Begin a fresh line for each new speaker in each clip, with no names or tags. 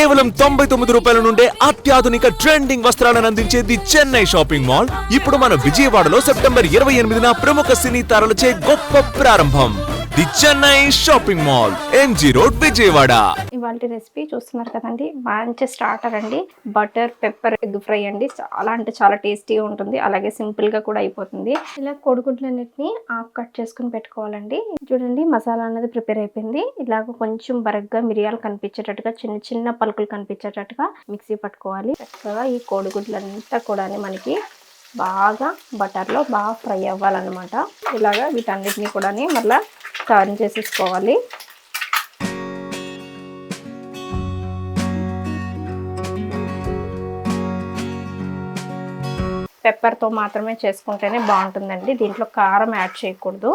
కేవలం తొంభై తొమ్మిది రూపాయల నుండే అత్యాధునిక ట్రెండింగ్ వస్త్రాలను అందించేది చెన్నై షాపింగ్ మాల్. ఇప్పుడు మన విజయవాడలో సెప్టెంబర్ ఇరవై ఎనిమిదిన ప్రముఖ సినీ తారలచే గొప్ప ప్రారంభం. The Chennai shopping mall MG road Vijayawada.
ఇవాళ రెసిపీ చూస్తున్నారు కదండి. మంచి స్టార్టర్ అండి. బటర్ పెప్పర్ ఎగ్ ఫ్రై అండి. చాలా అంటే చాలా టేస్టీగా ఉంటుంది. అలాగే సింపుల్గా కూడా అయిపోతుంది. ఇలా కోడిగుడ్లన్నిటిని ఆఫ్ కట్ చేసుకుని పెట్టుకోవాలండి. చూడండి మసాలా అనేది ప్రిపేర్ అయిపోయింది. ఇలాగ కొంచెం బరగ్గా మిరియాలు కనిపించేటట్టుగా చిన్న చిన్న పలుకులు కనిపించేటట్టుగా మిక్సీ పట్టుకోవాలి. చక్కగా ఈ కోడిగుడ్లంతా కూడా మనకి బాగా బటర్లో బాగా ఫ్రై అవ్వాలన్నమాట. ఇలాగా వీటన్నిటిని కూడా మళ్ళీ టర్న్ చేసేసుకోవాలి. పెప్పర్తో మాత్రమే చేసుకుంటేనే బాగుంటుందండి. దీంట్లో కారం యాడ్ చేయకూడదు.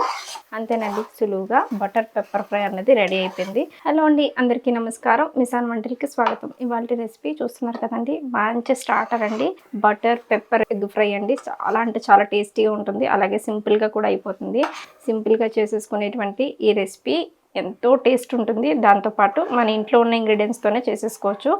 అంతేనండి సులువుగా బటర్ పెప్పర్ ఫ్రై అనేది రెడీ అయిపోయింది. హలో అండి అందరికీ నమస్కారం. మిసాన్ వంటలకి స్వాగతం. ఇవాళ రెసిపీ చూస్తున్నారు కదండి మంచి స్టార్టర్ అండి. బటర్ పెప్పర్ ఎగ్ ఫ్రై అండి. చాలా అంటే చాలా టేస్టీగా ఉంటుంది. అలాగే సింపుల్గా కూడా అయిపోతుంది. సింపుల్గా చేసేసుకునేటువంటి ఈ రెసిపీ ఎంతో టేస్ట్ ఉంటుంది. దాంతోపాటు మన ఇంట్లో ఉన్న ఇంగ్రీడియంట్స్తోనే చేసేసుకోవచ్చు.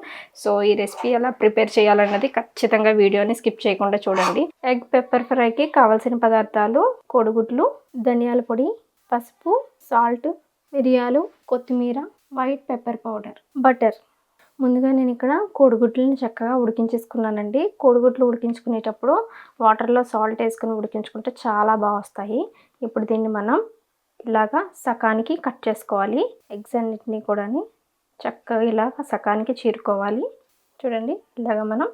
సో ఈ రెసిపీ ఎలా ప్రిపేర్ చేయాలన్నది ఖచ్చితంగా వీడియోని స్కిప్ చేయకుండా చూడండి. ఎగ్ పెప్పర్ ఫ్రైకి కావాల్సిన పదార్థాలు కోడిగుడ్లు ధనియాల పొడి పసుపు సాల్ట్ మిరియాలు కొత్తిమీర వైట్ పెప్పర్ పౌడర్ బటర్. ముందుగా నేను ఇక్కడ కోడిగుడ్లను చక్కగా ఉడికించేసుకున్నానండి. కోడిగుడ్లు ఉడికించుకునేటప్పుడు వాటర్లో సాల్ట్ వేసుకుని ఉడికించుకుంటే చాలా బాగా వస్తాయి. ఇప్పుడు దీన్ని మనం ఇలాగా సకానికి కట్ చేసుకోవాలి. ఎగ్స్ అన్నిటినీ కూడా చక్కగా ఇలాగ సకానికి చీరుకోవాలి. చూడండి ఇలాగ మనం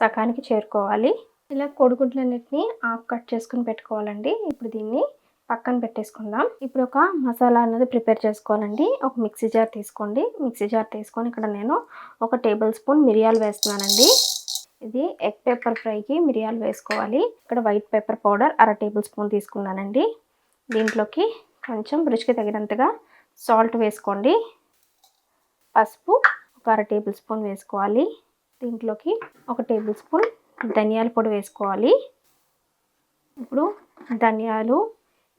సకానికి చేరుకోవాలి. ఇలా కోడిగుడ్లన్నిటిని ఆకు కట్ చేసుకుని పెట్టుకోవాలండి. ఇప్పుడు దీన్ని పక్కన పెట్టేసుకుందాం. ఇప్పుడు ఒక మసాలా అనేది ప్రిపేర్ చేసుకోవాలండి. ఒక మిక్సీ జార్ తీసుకోండి. మిక్సీ జార్ తీసుకొని ఇక్కడ నేను ఒక టేబుల్ స్పూన్ మిరియాలు వేస్తున్నానండి. ఇది ఎగ్ పేపర్ ఫ్రైకి మిరియాలు వేసుకోవాలి. ఇక్కడ వైట్ పేపర్ పౌడర్ అర టేబుల్ స్పూన్ తీసుకున్నానండి. దీంట్లోకి కొంచెం రుచికి తగినంతగా సాల్ట్ వేసుకోండి. పసుపు ఒక అర టేబుల్ స్పూన్ వేసుకోవాలి. దీంట్లోకి ఒక టేబుల్ స్పూన్ ధనియాల పొడి వేసుకోవాలి. ఇప్పుడు ధనియాలు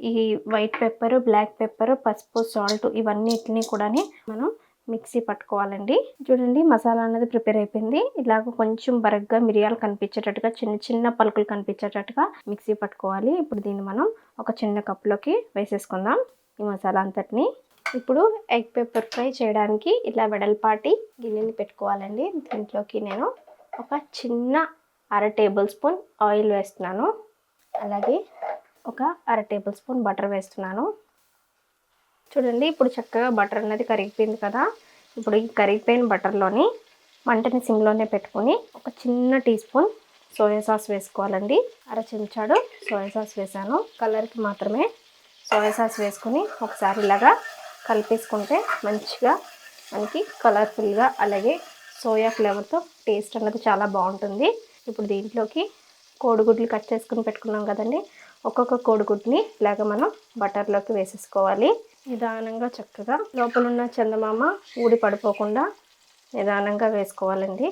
ఈ వైట్ పెప్పర్ బ్లాక్ పెప్పర్ పసుపు సాల్ట్ ఇవన్నిటిని కూడా మనం మిక్సీ పట్టుకోవాలండి. చూడండి మసాలా అనేది ప్రిపేర్ అయిపోయింది. ఇలాగ కొంచెం బరగ్గా మిరియాలు కనిపించేటట్టుగా చిన్న చిన్న పలుకులు కనిపించేటట్టుగా మిక్సీ పట్టుకోవాలి. ఇప్పుడు దీన్ని మనం ఒక చిన్న కప్లోకి వేసేసుకుందాం ఈ మసాలా అంతటిని. ఇప్పుడు ఎగ్ పెప్పర్ ఫ్రై చేయడానికి ఇలా వెడల్పాటి గిన్నెని పెట్టుకోవాలండి. దీంట్లోకి నేను ఒక చిన్న అర టేబుల్ స్పూన్ ఆయిల్ వేస్తున్నాను. అలాగే ఒక అర టేబుల్ స్పూన్ బటర్ వేస్తున్నాను. చూడండి ఇప్పుడు చక్కగా బటర్ అనేది కరిగిపోయింది కదా. ఇప్పుడు ఈ కరిగిపోయిన బటర్లోని మంటని సిమ్లోనే పెట్టుకొని ఒక చిన్న టీ స్పూన్ సోయా సాస్ వేసుకోవాలండి. అర చెంచాడు సోయా సాస్ వేసాను. కలర్కి మాత్రమే సోయా సాస్ వేసుకొని ఒకసారి ఇలాగా కలిపేసుకుంటే మంచిగా మనకి కలర్ఫుల్గా అలాగే సోయా ఫ్లేవర్తో టేస్ట్ అన్నది చాలా బాగుంటుంది. ఇప్పుడు దీంట్లోకి కోడిగుడ్లు కట్ చేసుకుని పెట్టుకున్నాం కదండి. ఒక్కొక్క కోడిగుడ్ని ఇలాగ మనం బటర్లోకి వేసేసుకోవాలి. నిదానంగా చక్కగా లోపల ఉన్న చందమామ ఊడి పడిపోకుండా నిదానంగా వేసుకోవాలండి.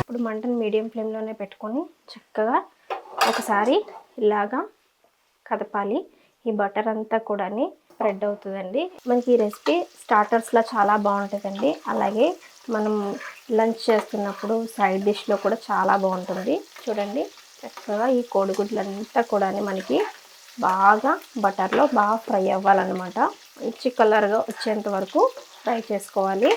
ఇప్పుడు మంటను మీడియం ఫ్లేమ్లోనే పెట్టుకొని చక్కగా ఒకసారి ఇలాగా కదపాలి. ఈ బటర్ అంతా కూడా స్ప్రెడ్ అవుతుందండి. మనకి ఈ రెసిపీ స్టార్టర్స్లో చాలా బాగుంటుందండి. అలాగే మనం లంచ్ చేస్తున్నప్పుడు సైడ్ డిష్లో కూడా చాలా బాగుంటుంది. చూడండి చక్కగా ఈ కోడిగుడ్లంతా కూడా మనకి బాగా బటర్లో బాగా ఫ్రై అవ్వాలన్నమాట. మంచి కలర్గా వచ్చేంత వరకు ఫ్రై చేసుకోవాలి.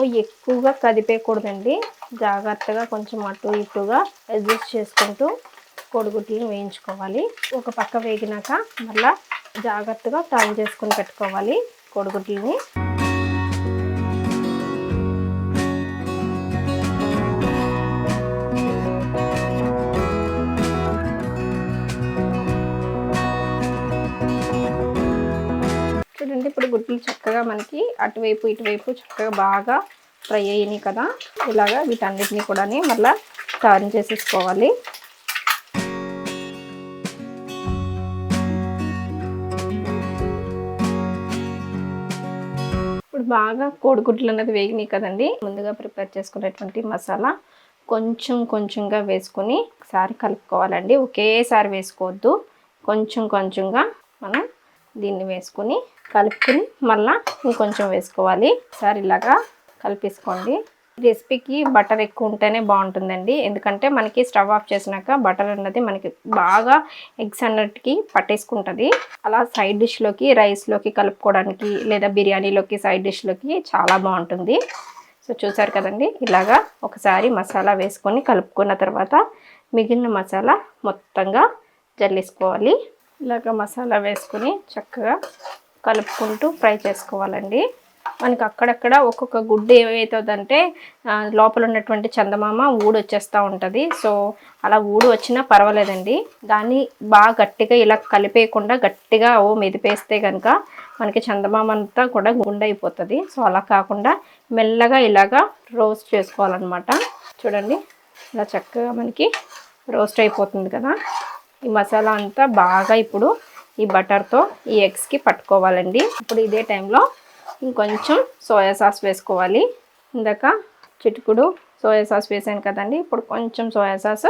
ఎక్కువగా కదిపేయకూడదండి జాగ్రత్తగా కొంచెం అటు ఇటుగా అడ్జస్ట్ చేసుకుంటూ కోడిగుడ్లను వేయించుకోవాలి. ఒక పక్క వేగినాక మళ్ళీ జాగ్రత్తగా టర్న్ చేసుకుని పెట్టుకోవాలి కోడిగుడ్లని ఇప్పుడు గుడ్లు చక్కగా మనకి అటువైపు ఇటువైపు చక్కగా బాగా ఫ్రై అయినాయి కదా. ఇలాగా వీటన్నిటిని కూడా మళ్ళీ టర్న్ చేసేసుకోవాలి. ఇప్పుడు బాగా కోడిగుడ్లు అనేది వేగినాయి కదండి. ముందుగా ప్రిపేర్ చేసుకునేటువంటి మసాలా కొంచెం కొంచెంగా వేసుకొని ఒకసారి కలుపుకోవాలండి. ఒకేసారి వేసుకోవద్దు. కొంచెం కొంచెంగా మనం దీన్ని వేసుకొని కలుపుకొని మళ్ళా ఇంకొంచెం వేసుకోవాలి. ఒకసారి ఇలాగా కలిపేసుకోండి. రెసిపీకి బటర్ ఎక్కువ ఉంటేనే బాగుంటుందండి. ఎందుకంటే మనకి స్టవ్ ఆఫ్ చేసినాక బటర్ అన్నది మనకి బాగా ఎగ్స్ అన్నట్టుకి పట్టేసుకుంటుంది. అలా సైడ్ డిష్లోకి రైస్లోకి కలుపుకోవడానికి లేదా బిర్యానీలోకి సైడ్ డిష్లోకి చాలా బాగుంటుంది. సో చూసారు కదండి ఇలాగా ఒకసారి మసాలా వేసుకొని కలుపుకున్న తర్వాత మిగిలిన మసాలా మొత్తంగా జల్లేసుకోవాలి. ఇలాగ మసాలా వేసుకొని చక్కగా కలుపుకుంటూ ఫ్రై చేసుకోవాలండి. మనకి అక్కడక్కడ ఒక్కొక్క గుడ్డు ఏమవుతుందంటే లోపల ఉన్నటువంటి చందమామ ఊడు వచ్చేస్తూ ఉంటుంది. సో అలా ఊడు వచ్చినా పర్వాలేదండి. దాన్ని బాగా గట్టిగా ఇలా కలిపేయకుండా గట్టిగా ఓ మెదిపేస్తే కనుక మనకి చందమామ అంతా కూడా గుండె అయిపోతుంది సో అలా కాకుండా మెల్లగా ఇలాగా రోస్ట్ చేసుకోవాలన్నమాట. చూడండి ఇలా చక్కగా మనకి రోస్ట్ అయిపోతుంది కదా. ఈ మసాలా అంతా బాగా ఇప్పుడు ఈ బటర్తో ఈ ఎగ్స్కి పట్టుకోవాలండి. ఇప్పుడు ఇదే టైంలో ఇంకొంచెం సోయా సాస్ వేసుకోవాలి. ఇందాక చిటుకుడు సోయా సాస్ వేసాను కదండి. ఇప్పుడు కొంచెం సోయా సాస్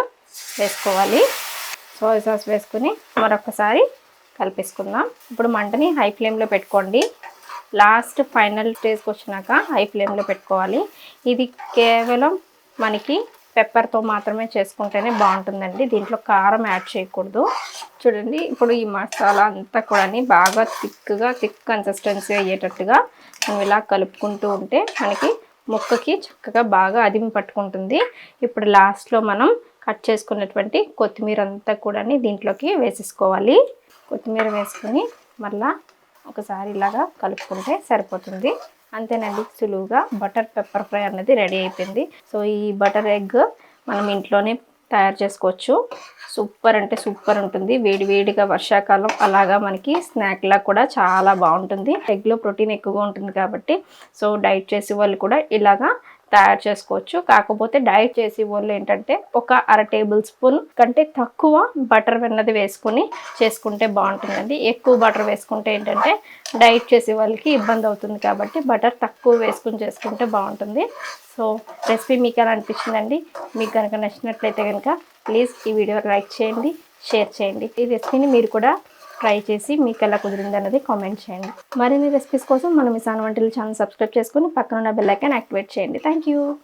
వేసుకోవాలి. సోయా సాస్ వేసుకుని మరొకసారి కలిపేసుకుందాం. ఇప్పుడు మంటని హై ఫ్లేమ్లో పెట్టుకోండి. లాస్ట్ ఫైనల్ స్టేజ్కి వచ్చినాక హై ఫ్లేమ్లో పెట్టుకోవాలి. ఇది కేవలం మనకి పెప్పర్తో మాత్రమే చేసుకుంటేనే బాగుంటుందండి. దీంట్లో కారం యాడ్ చేయకూడదు. చూడండి ఇప్పుడు ఈ మసాలా అంతా కూడా బాగా థిక్గా థిక్ కన్సిస్టెన్సీ అయ్యేటట్టుగా మనం ఇలా కలుపుకుంటూ ఉంటే మనకి ముక్కకి చక్కగా బాగా అదిమి పట్టుకుంటుంది. ఇప్పుడు లాస్ట్లో మనం కట్ చేసుకున్నటువంటి కొత్తిమీర అంతా కూడా దీంట్లోకి వేసేసుకోవాలి. కొత్తిమీర వేసుకొని మళ్ళా ఒకసారి ఇలాగా కలుపుకుంటే సరిపోతుంది. అంతేనండి సులువుగా బటర్ పెప్పర్ ఫ్రై అన్నది రెడీ అయిపోయింది. సో ఈ బటర్ ఎగ్ మనం ఇంట్లోనే తయారు చేసుకోవచ్చు. సూపర్ అంటే సూపర్ ఉంటుంది. వేడి వేడిగా వర్షాకాలం అలాగా మనకి స్నాక్లా కూడా చాలా బాగుంటుంది. ఎగ్లో ప్రోటీన్ ఎక్కువగా ఉంటుంది కాబట్టి సో డైట్ చేసే వాళ్ళు కూడా ఇలాగా తయారు చేసుకోవచ్చు. కాకపోతే డైట్ చేసే వాళ్ళు ఏంటంటే ఒక అర టేబుల్ స్పూన్ కంటే తక్కువ బటర్ వెన్నది వేసుకొని చేసుకుంటే బాగుంటుందండి. ఎక్కువ బటర్ వేసుకుంటే ఏంటంటే డైట్ చేసే వాళ్ళకి ఇబ్బంది అవుతుంది కాబట్టి బటర్ తక్కువ వేసుకుని చేసుకుంటే బాగుంటుంది. సో రెసిపీ మీకు ఎలా అనిపించిందండి? మీకు కనుక నచ్చినట్లయితే కనుక ప్లీజ్ ఈ వీడియో లైక్ చేయండి షేర్ చేయండి. ఈ రెసిపీని మీరు కూడా ట్రై చేసి మీకు ఎలా కుదిరింది అన్నది కామెంట్ చేయండి. మరిన్ని రెసిపీస్ కోసం మన మిసాన్ వంటలు ఛానల్ సబ్స్క్రైబ్ చేసుకుని పక్కన ఉన్న బెల్ ఐకాన్ యాక్టివేట్ చేయండి. Thank you